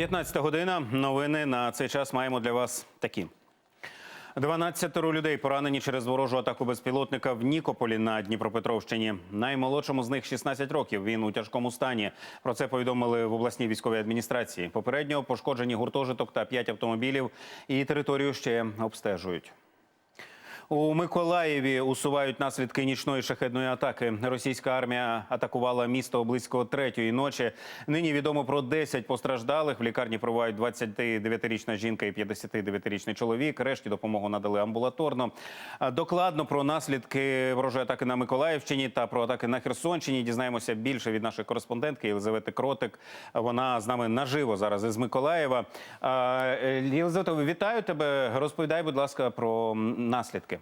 15 година. Новини на цей час маємо для вас такі. 12 людей поранені через ворожу атаку безпілотника в Нікополі на Дніпропетровщині. Наймолодшому з них 16 років. Він у тяжкому стані. Про це повідомили в обласній військовій адміністрації. Попередньо пошкоджені гуртожиток та 5 автомобілів. І територію ще обстежують. У Миколаєві усувають наслідки нічної шахедної атаки. Російська армія атакувала місто близько третьої ночі. Нині відомо про 10 постраждалих. В лікарні провають 29-річна жінка і 59-річний чоловік. Решті допомогу надали амбулаторно. Докладно про наслідки ворожої атаки на Миколаївщині та про атаки на Херсонщині дізнаємося більше від нашої кореспондентки Єлизавети Кротик. Вона з нами наживо зараз із Миколаєва. Єлизавета, вітаю тебе. Розповідай, будь ласка, про наслідки.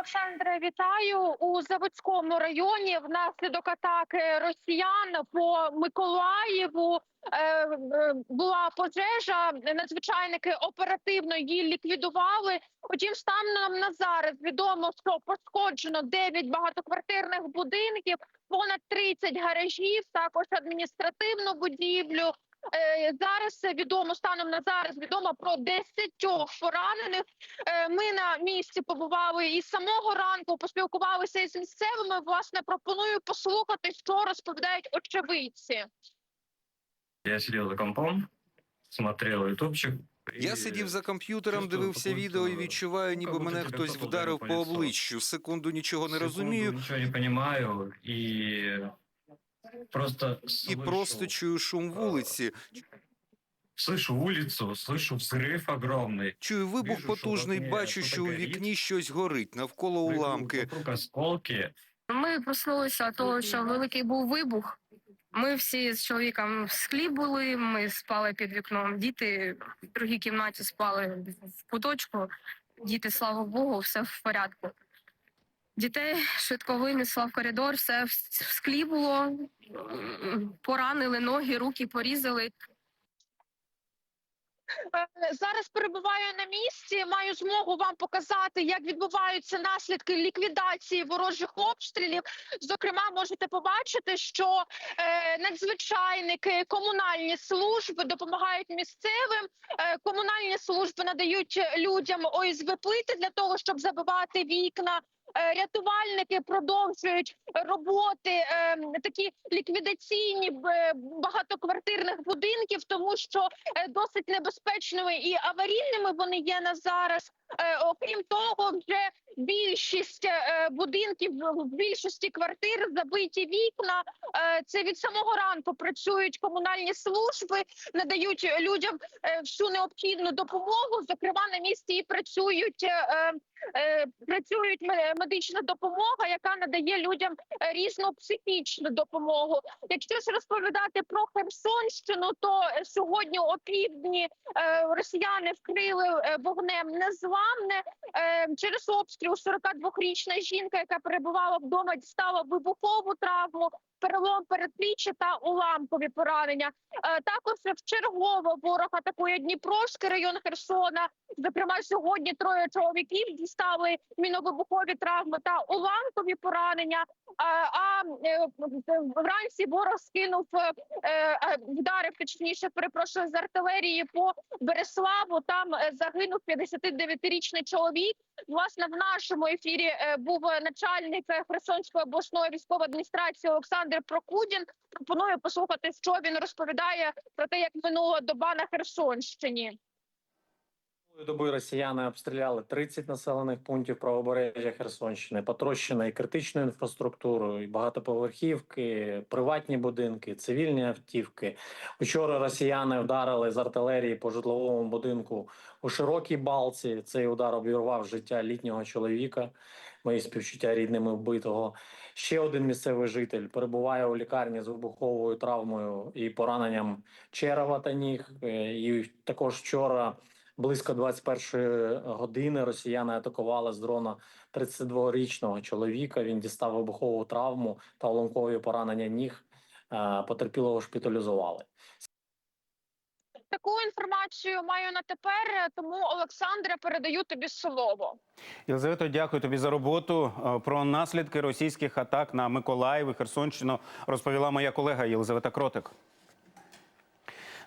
Олександре, вітаю у Заводському районі. Внаслідок атаки росіян по Миколаєву е, е, була пожежа. Надзвичайники оперативно її ліквідували. Утім, станом на зараз відомо, що пошкоджено 9 багатоквартирних будинків, понад 30 гаражів, також адміністративну будівлю. Е, Зараз відомо станом на зараз відомо про 10 поранених. Е, Ми на місці побували і з самого ранку поспілкувалися із місцевими. Власне, пропоную послухати, що розповідають очевидці. Я сидел за компом, смотрел ютубчик. Я сидів за комп'ютером, дивився відео і відчуваю, ніби мене хтось вдарив по обличчю. Секунду нічого не розумію Ничего не понимаю и просто і слышу, просто чую шум вулиці. слышу улицу, слышу взрыв огромный. Чую вибух Вижу, що потужний, в окні бачу, що у щось горить. вікні щось горить, навколо Вокруг- уламки. Вокруг осколки. Ми проснулися від того, що великий був вибух. Ми всі з чоловіком в склі були. Ми спали під вікном. Діти в другій кімнаті спали в куточку. Діти, слава Богу, все в порядку. Дітей швидко винесла в коридор, все в склі було. Поранили ноги, руки порізали. Е, Зараз перебуваю на місці. Маю змогу вам показати, як відбуваються наслідки ліквідації ворожих обстрілів. Зокрема, можете побачити, що е, надзвичайники, комунальні служби допомагають місцевим. Е, комунальні служби надають людям ОСВ плити для того, щоб забивати вікна. Е, Рятувальники продовжують роботи е, такі ліквідаційні е, багатоквартирних будинків, тому що досить небезпечними і аварійними вони є на зараз. Окрім того, вже більшість е, будинків в більшості квартир забиті вікна. Е, Це від самого ранку працюють комунальні служби, надають людям е, всю необхідну допомогу. Зокрема, на місці і працюють. Працюють ме- медична допомога, яка надає людям різну психічну допомогу. Якщо ж розповідати про Херсонщину, то сьогодні о півдні е, росіяни вкрили вогнем незламне через обстріл 42-річна жінка, яка перебувала вдома, дістала вибухову травму, перелом передпліччя та уламкові поранення. Також в чергово ворог атакує Дніпровський район Херсона. Зокрема, сьогодні троє чоловіків дістали міновибухові травми та уламкові поранення. А, е, вранці ворог скинув е, е, вдарив, точніше, перепрошую з артилерії по Береславу. Там загинув 59-річний чоловік. Власне, в нашому ефірі був начальник Херсонської обласної військової адміністрації Олександр Прокудін. Пропоную послухати, що він розповідає про те, як минула доба на Херсонщині. Доби росіяни обстріляли 30 населених пунктів правобережжя Херсонщини, потрощено і критичну інфраструктуру, і багатоповерхівки, приватні будинки, цивільні автівки. Учора росіяни вдарили з артилерії по житловому будинку у широкій балці. Цей удар обірвав життя літнього чоловіка. Мої співчуття рідними вбитого. Ще один місцевий житель перебуває у лікарні з вибуховою травмою і пораненням черева та ніг. Е, І також вчора. Близько 21 години росіяни атакували з дрона 32-річного чоловіка. Він дістав вибухову травму та уламкові поранення ніг. Е, Потерпілого шпиталізували. Таку інформацію маю на тепер. Тому Олександре передаю тобі слово. Єлизавето, дякую тобі за роботу. Е, Про наслідки російських атак на Миколаїв і Херсонщину розповіла моя колега Єлизавета Кротик.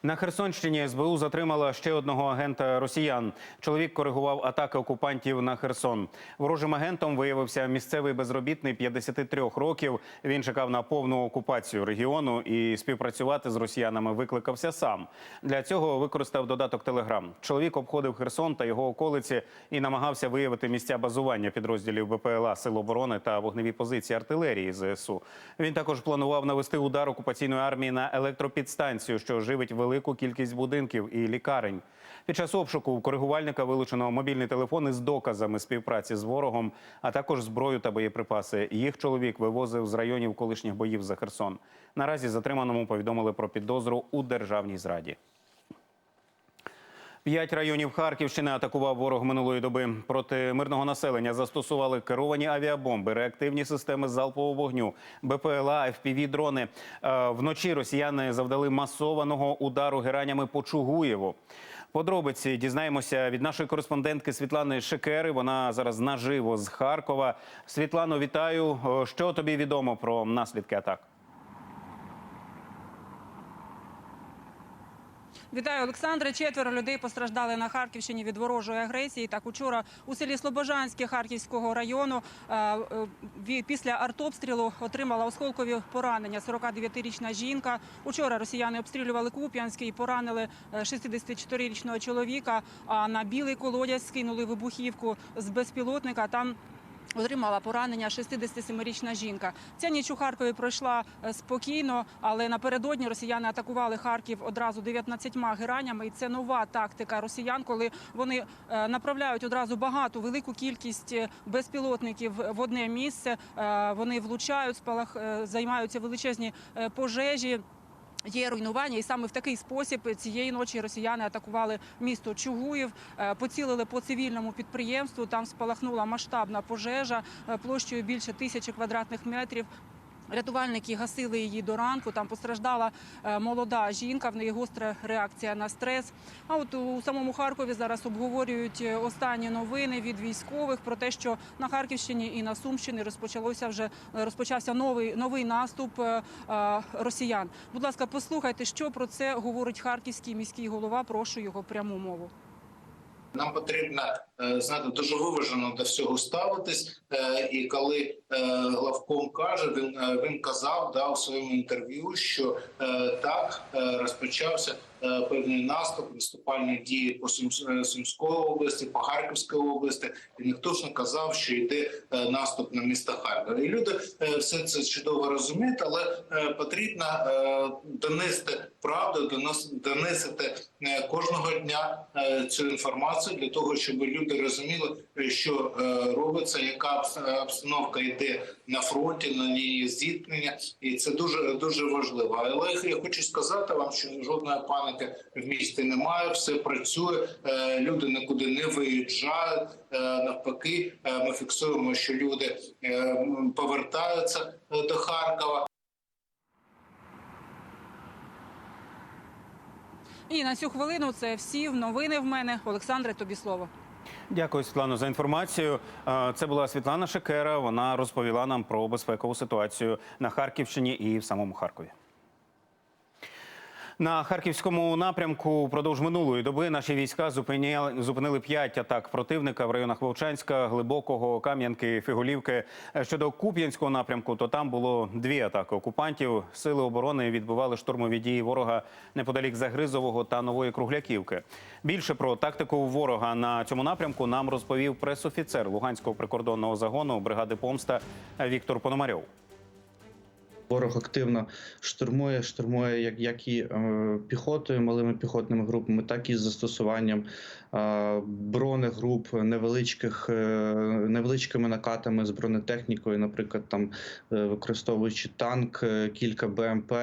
На Херсонщині СБУ затримала ще одного агента росіян. Чоловік коригував атаки окупантів на Херсон. Ворожим агентом виявився місцевий безробітний 53 років. Він чекав на повну окупацію регіону і співпрацювати з росіянами викликався сам. Для цього використав додаток Телеграм. Чоловік обходив Херсон та його околиці і намагався виявити місця базування підрозділів БПЛА, Сил оборони та вогневі позиції артилерії ЗСУ. Він також планував навести удар окупаційної армії на електропідстанцію, що живить велику кількість будинків і лікарень. Під час обшуку у коригувальника вилучено мобільний телефон із доказами співпраці з ворогом, а також зброю та боєприпаси. Їх чоловік вивозив з районів колишніх боїв за Херсон. Наразі затриманому повідомили про підозру у державній зраді. П'ять районів Харківщини атакував ворог минулої доби. Проти мирного населення застосували керовані авіабомби, реактивні системи залпового вогню, БПЛА, ФПВ-дрони. Е, Вночі росіяни завдали масованого удару геранями по Чугуєву. Подробиці дізнаємося від нашої кореспондентки Світлани Шекери. Вона зараз наживо з Харкова. Світлано, вітаю. Е, Що тобі відомо про наслідки атак? Вітаю, Олександре. Четверо людей постраждали на Харківщині від ворожої агресії. Так, учора у селі Слобожанське Харківського району е, е, після артобстрілу отримала осколкові поранення. 49-річна жінка. Учора росіяни обстрілювали Куп'янський і поранили е, 64-річного чоловіка. А на білий колодязь скинули вибухівку з безпілотника. Там Отримала поранення 67-річна жінка. Ця ніч у Харкові пройшла е, спокійно, але напередодні росіяни атакували Харків одразу 19 геранями. І це нова тактика росіян, коли вони е, направляють одразу багату велику кількість е, безпілотників в одне місце. Вони влучають, спалах займаються величезні пожежі. Є руйнування, і саме в такий спосіб цієї ночі росіяни атакували місто Чугуїв, е, поцілили по цивільному підприємству. Там спалахнула масштабна пожежа е, площею більше тисячі квадратних метрів. Рятувальники гасили її до ранку. Там постраждала е, молода жінка. В неї гостра реакція на стрес. А от у самому Харкові зараз обговорюють е, останні новини від військових про те, що на Харківщині і на Сумщині розпочалося вже розпочався новий новий наступ е, е, росіян. Будь ласка, послухайте, що про це говорить харківський міський голова. Прошу його пряму мову. Нам потрібно знати знаєте, дуже виважено до всього ставитись. Е, І коли е, главком каже, він е, він казав да, у своєму інтерв'ю, що е, так е, розпочався е, певний наступ, наступальні дії по е, Сумської області, по Харківській області, і ніхто ж не казав, що йде е, наступ на місто Харків. І люди е, все це чудово розуміють, але е, потрібно е, донести правду, донести е, кожного дня е, цю інформацію для того, щоб люди розуміли, е, що е, робиться, яка обстановка йде на фронті, на лінії зіткнення, і це дуже дуже важливо. Але я хочу сказати вам, що жодної паніки в місті немає, все працює, е, люди нікуди не виїжджають. Е, Навпаки, е, ми фіксуємо, що люди повертаються до Харкова. І на цю хвилину це всі новини в мене. Олександре, тобі слово. Дякую, Світлано, за інформацію. Це була Світлана Шекера. Вона розповіла нам про безпекову ситуацію на Харківщині і в самому Харкові. На харківському напрямку упродовж минулої доби наші війська зупиняли зупинили п'ять атак противника в районах Вовчанська, Глибокого, Кам'янки, Фіголівки. Е, Щодо Куп'янського напрямку, то там було дві атаки окупантів. Сили оборони відбивали штурмові дії ворога неподалік Загризового та Нової Кругляківки. Більше про тактику ворога на цьому напрямку нам розповів пресофіцер Луганського прикордонного загону бригади Помста Віктор Пономарьов. Ворог активно штурмує, штурмує як, як і е, піхотою, малими піхотними групами, так і з застосуванням е, бронегруп, невеличких, е, невеличкими накатами з бронетехнікою, наприклад, там е, використовуючи танк, е, кілька БМП.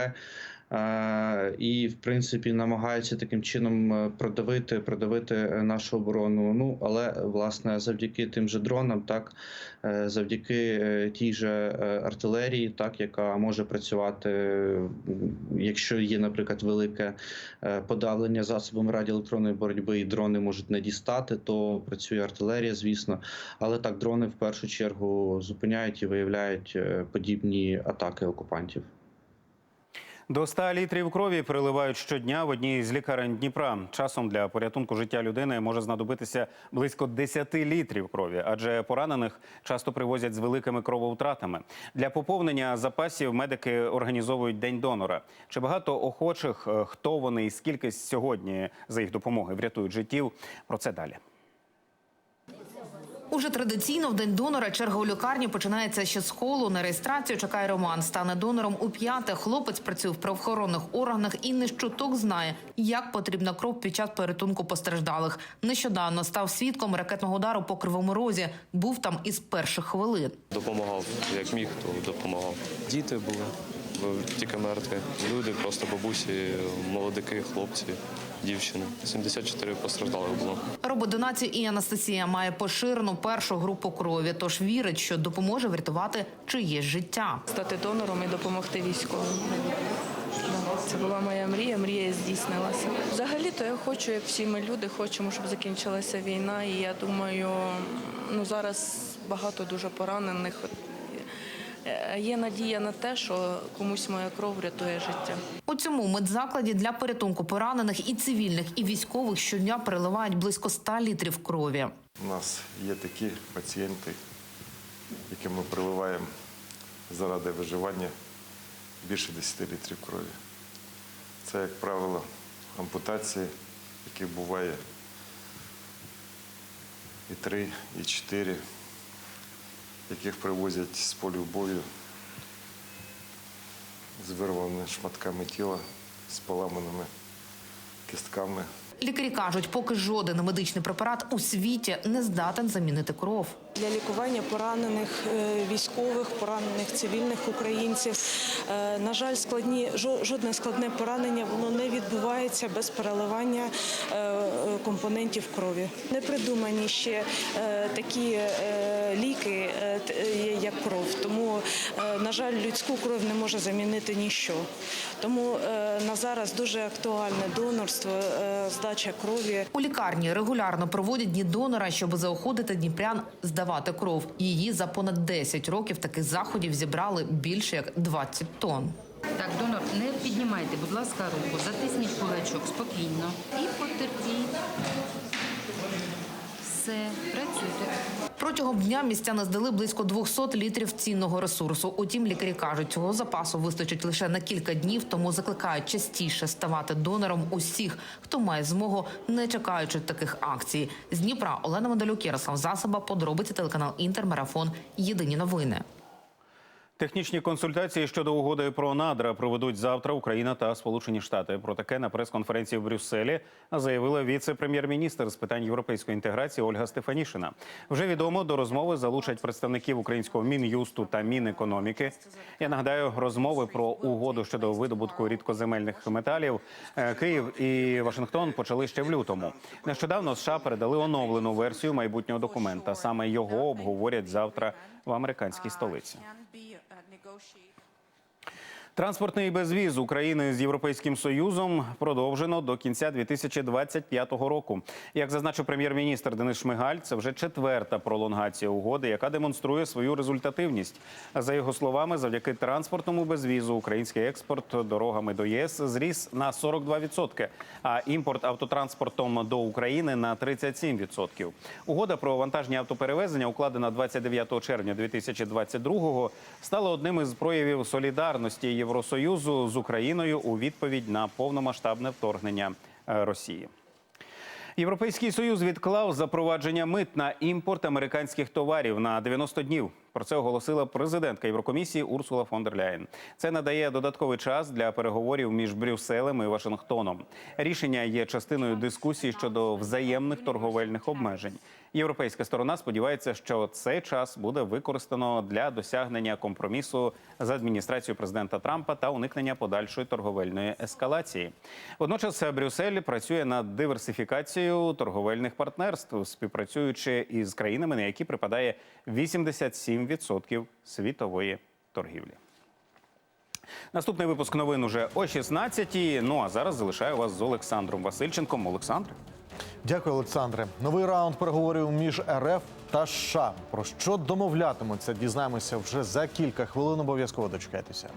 Е, і в принципі намагаються таким чином е, продавити, продавити е, нашу оборону. Ну але власне завдяки тим же дронам, так завдяки тій же артилерії, так яка може працювати, якщо є, наприклад, велике подавлення засобами радіоелектронної боротьби, і дрони можуть не дістати, то працює артилерія, звісно. Але так дрони в першу чергу зупиняють і виявляють подібні атаки окупантів. До 100 літрів крові переливають щодня в одній з лікарень Дніпра. Часом для порятунку життя людини може знадобитися близько 10 літрів крові, адже поранених часто привозять з великими крововтратами. Для поповнення запасів медики організовують день донора. Чи багато охочих, е, хто вони і скільки сьогодні за їх допомоги врятують життів? Про це далі. Уже традиційно в день донора черга у лікарні починається ще з холу. На реєстрацію чекає Роман. Стане донором у п'яте. Хлопець працює в правоохоронних органах і не щоток знає, як потрібна кров під час порятунку постраждалих. Нещодавно став свідком ракетного удару по кривому розі. Був там із перших хвилин. Допомагав, як міг, то допомагав. Діти були, тільки мертві. Люди, просто бабусі, молодики, хлопці, дівчини. 74 постраждалих було. Робить донацію і Анастасія має поширену першу групу крові. Тож вірить, що допоможе врятувати чиєсь життя. стати донором і допомогти військовим. Це була моя мрія, мрія здійснилася. Взагалі-то я хочу, як всі ми люди, хочемо, щоб закінчилася війна. І я думаю, ну зараз багато дуже поранених. Е, Є надія на те, що комусь моя кров врятує життя. У цьому медзакладі для порятунку поранених і цивільних, і військових щодня переливають близько 100 літрів крові. У нас є такі пацієнти, яким ми приливаємо заради виживання більше 10 літрів крові. Це, як правило, ампутації, яких буває і три, і чотири, яких привозять з полю бою з вирваними шматками тіла, з поламаними кістками. Лікарі кажуть, поки жоден медичний препарат у світі не здатен замінити кров. Для лікування поранених е, військових, поранених цивільних українців. Е, На жаль, складні жодне складне поранення воно не відбувається без переливання е, компонентів крові. Не придумані ще такі ліки, як кров. Тому, на жаль, людську кров не може замінити ніщо. Тому на зараз дуже актуальне донорство, здача крові. У лікарні регулярно проводять дні донора, щоб заохотити дніпрян здавати кров. Її за понад 10 років таких заходів зібрали більше як 20 тонн. Так, донор, не піднімайте, будь ласка, руку, затисніть кулачок спокійно і потерпіть. Все, працюйте. Протягом дня містяни здали близько 200 літрів цінного ресурсу. Утім, лікарі кажуть, цього запасу вистачить лише на кілька днів, тому закликають частіше ставати донором усіх, хто має змогу, не чекаючи таких акцій. З Дніпра Олена Мандалюк, Ярослав Засоба, подробиці телеканал Інтермарафон. Єдині новини. Технічні консультації щодо угоди про надра проведуть завтра Україна та Сполучені Штати. Про таке на прес-конференції в Брюсселі заявила віце-прем'єр-міністр з питань європейської інтеграції Ольга Стефанішина. Вже відомо до розмови залучать представників українського мін'юсту та мінекономіки. Я нагадаю, розмови про угоду щодо видобутку рідкоземельних металів е, Київ і Вашингтон почали ще в лютому. Нещодавно США передали оновлену версію майбутнього документа. Саме його обговорять завтра в американській столиці. Roshi Транспортний безвіз України з Європейським Союзом продовжено до кінця 2025 року. Як зазначив прем'єр-міністр Денис Шмигаль, це вже четверта пролонгація угоди, яка демонструє свою результативність. За його словами, завдяки транспортному безвізу український експорт дорогами до ЄС зріс на 42%, а імпорт автотранспортом до України на 37%. Угода про вантажні автоперевезення, укладена 29 червня 2022-го, стала одним із проявів солідарності Євросоюзу з Україною у відповідь на повномасштабне вторгнення е, Росії. Європейський союз відклав запровадження мит на імпорт американських товарів на 90 днів. Про це оголосила президентка Єврокомісії Урсула фон дер Ляєн. Це надає додатковий час для переговорів між Брюсселем і Вашингтоном. Рішення є частиною дискусії щодо взаємних торговельних обмежень. Європейська сторона сподівається, що цей час буде використано для досягнення компромісу з адміністрацією президента Трампа та уникнення подальшої торговельної ескалації. Водночас Брюссель працює над диверсифікацією торговельних партнерств, співпрацюючи із країнами, на які припадає 87% світової торгівлі. Наступний випуск новин уже о 16-й. Ну а зараз залишаю вас з Олександром Васильченком. Олександр. Дякую, Олександре. Новий раунд переговорів між РФ та США. Про що домовлятимуться, дізнаємося вже за кілька хвилин. Обов'язково дочекайтеся.